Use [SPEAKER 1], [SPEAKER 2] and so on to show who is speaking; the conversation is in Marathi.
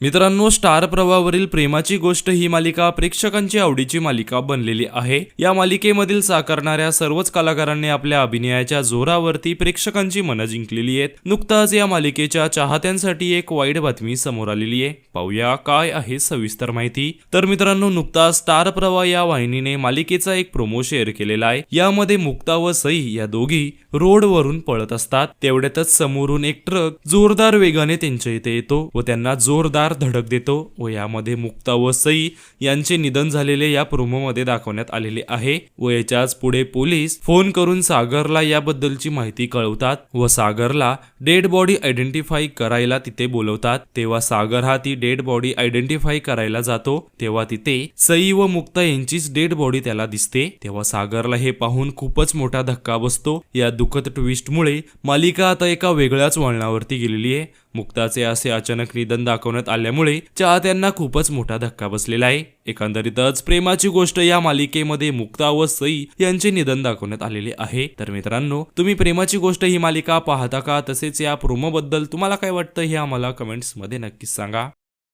[SPEAKER 1] मित्रांनो स्टार प्रवाहावरील प्रेमाची गोष्ट ही मालिका प्रेक्षकांची आवडीची मालिका बनलेली आहे. या मालिकेमधील साकारणाऱ्या सर्वच कलाकारांनी आपल्या अभिनयाच्या जोरावरती प्रेक्षकांची मनं जिंकलेली आहेत. नुकताच या मालिकेच्या चाहत्यांसाठी एक वाईट बातमी समोर आलेली आहे. पाहूया काय आहे सविस्तर माहिती. तर मित्रांनो नुकताच स्टार प्रवाह या वाहिनीने मालिकेचा एक प्रोमो शेअर केलेला आहे. यामध्ये मुक्ता व सई या दोघी रोडवरून पळत असतात. तेवढ्यातच समोरून एक ट्रक जोरदार वेगाने त्यांच्या इथे येतो व त्यांना जोरदार धडक देतो व यामध्ये मुक्ता व सई यांचे निधन झालेले या प्रोमोमध्ये दाखवण्यात आलेले आहे व याच्याच पुढे पोलीस फोन करून सागरला याबद्दलची माहिती कळवतात व सागरला डेड बॉडी आयडेंटिफाय करायला तिथे बोलवतात. तेव्हा सागर हा ती डेड बॉडी आयडेंटिफाय करायला जातो. तेव्हा तिथे सई व मुक्ता यांचीच डेड बॉडी त्याला दिसते. तेव्हा सागरला हे पाहून खूपच मोठा धक्का बसतो. या दुःखद ट्विस्टमुळे मालिका आता एका वेगळ्याच वळणावरती गेलेली आहे. मुक्ताचे असे अचानक निधन दाखवण्यात आल्यामुळे चाहत्यांना खूपच मोठा धक्का बसलेला आहे. एकंदरीतच प्रेमाची गोष्ट या मालिकेमध्ये मुक्ता व सई यांचे निधन दाखवण्यात आलेले आहे. तर मित्रांनो तुम्ही प्रेमाची गोष्ट ही मालिका पाहता का? तसेच या प्रोमो बद्दल तुम्हाला काय वाटतं हे आम्हाला कमेंट्समध्ये नक्कीच सांगा.